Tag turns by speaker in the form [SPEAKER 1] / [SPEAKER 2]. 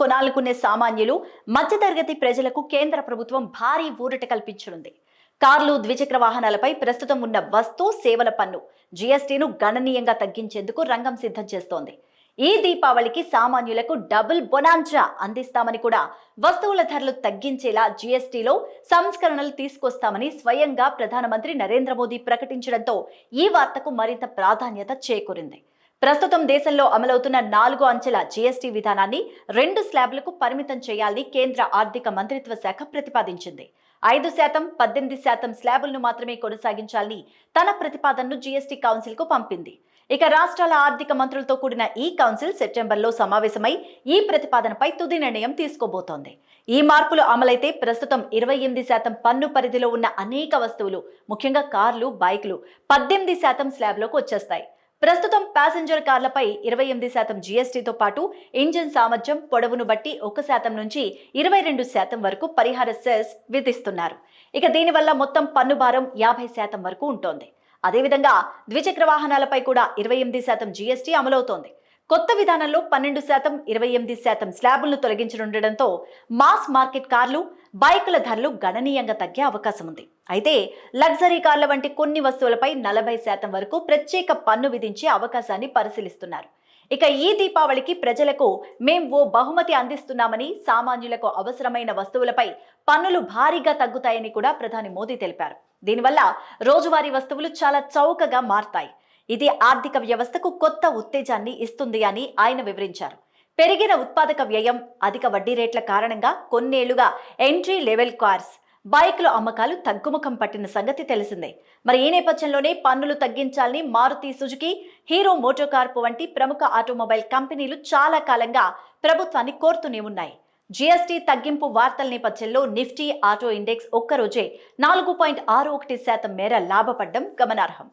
[SPEAKER 1] కొనాలనుకునే సామాన్యులు మధ్యతరగతి ప్రజలకు కేంద్ర ప్రభుత్వం భారీ ఊరట కల్పించనుంది. కార్లు ద్విచక్ర వాహనాలపై ప్రస్తుతం ఉన్న వస్తు సేవల పన్ను జీఎస్టీను గణనీయంగా తగ్గించేందుకు రంగం సిద్ధం చేస్తోంది. ఈ దీపావళికి సామాన్యులకు డబుల్ బొనాంజా అందిస్తామని కూడా వస్తువుల ధరలు తగ్గించేలా జీఎస్టీలో సంస్కరణలు తీసుకొస్తామని స్వయంగా ప్రధానమంత్రి నరేంద్ర మోదీ ప్రకటించడంతో ఈ వార్తకు మరింత ప్రాధాన్యత చేకూరింది. ప్రస్తుతం దేశంలో అమలవుతున్న నాలుగు అంచెల జీఎస్టీ విధానాన్ని రెండు స్లాబ్లకు పరిమితం చేయాలని కేంద్ర ఆర్థిక మంత్రిత్వ శాఖ ప్రతిపాదించింది. ఐదు శాతం పద్దెనిమిది శాతం స్లాబులను మాత్రమే కొనసాగించాలని తన ప్రతిపాదనను జీఎస్టీ కౌన్సిల్కు పంపింది. ఇక రాష్ట్రాల ఆర్థిక మంత్రులతో కూడిన ఈ కౌన్సిల్ సెప్టెంబర్లో సమావేశమై ఈ ప్రతిపాదనపై తుది నిర్ణయం తీసుకోబోతోంది. ఈ మార్పులు అమలైతే ప్రస్తుతం ఇరవై ఎనిమిది శాతం పన్ను పరిధిలో ఉన్న అనేక వస్తువులు ముఖ్యంగా కార్లు బైకులు పద్దెనిమిది శాతం స్లాబ్లోకి వచ్చేస్తాయి. ప్రస్తుతం ప్యాసింజర్ కార్లపై ఇరవై ఎనిమిది శాతం జీఎస్టీతో పాటు ఇంజిన్ సామర్థ్యం పొడవును బట్టి ఒక శాతం నుంచి ఇరవై రెండు శాతం వరకు పరిహార సెస్ విధిస్తున్నారు. ఇక దీనివల్ల మొత్తం పన్ను భారం యాభై శాతం వరకు ఉంటోంది. అదేవిధంగా ద్విచక్ర వాహనాలపై కూడా ఇరవై ఎనిమిది శాతం జీఎస్టీ అమలవుతోంది. కొత్త విధానంలో పన్నెండు శాతం ఇరవై ఎనిమిది శాతం స్లాబులను తొలగించనుండటంతో మాస్ మార్కెట్ కార్లు బైకుల ధరలు గణనీయంగా తగ్గే అవకాశం ఉంది. అయితే లగ్జరీ కార్ల వంటి కొన్ని వస్తువులపై నలభై శాతం వరకు ప్రత్యేక పన్ను విధించే అవకాశాన్ని పరిశీలిస్తున్నారు. ఇక ఈ దీపావళికి ప్రజలకు మేం ఓ బహుమతి అందిస్తున్నామని సామాన్యులకు అవసరమైన వస్తువులపై పన్నులు భారీగా తగ్గుతాయని కూడా ప్రధాని మోదీ తెలిపారు. దీనివల్ల రోజువారీ వస్తువులు చాలా చౌకగా మారతాయి. ఇది ఆర్థిక వ్యవస్థకు కొత్త ఉత్తేజాన్ని ఇస్తుంది అని ఆయన వివరించారు. పెరిగిన ఉత్పాదక వ్యయం అధిక వడ్డీ రేట్ల కారణంగా కొన్నేళ్ళుగా ఎంట్రీ లెవెల్ కార్స్ బైకుల అమ్మకాలు తగ్గుముఖం పట్టిన సంగతి తెలిసిందే. మరి ఈ నేపథ్యంలోనే పన్నులు తగ్గించాలని Maruti Suzuki Hero Moto Corp వంటి ప్రముఖ ఆటోమొబైల్ కంపెనీలు చాలా కాలంగా ప్రభుత్వాన్ని కోరుతూనే ఉన్నాయి. జీఎస్టీ తగ్గింపు వార్తల నేపథ్యంలో నిఫ్టీ ఆటో ఇండెక్స్ ఒక్కరోజే నాలుగు పాయింట్ ఆరు ఒకటి శాతం మేర లాభపడ్డం గమనార్హం.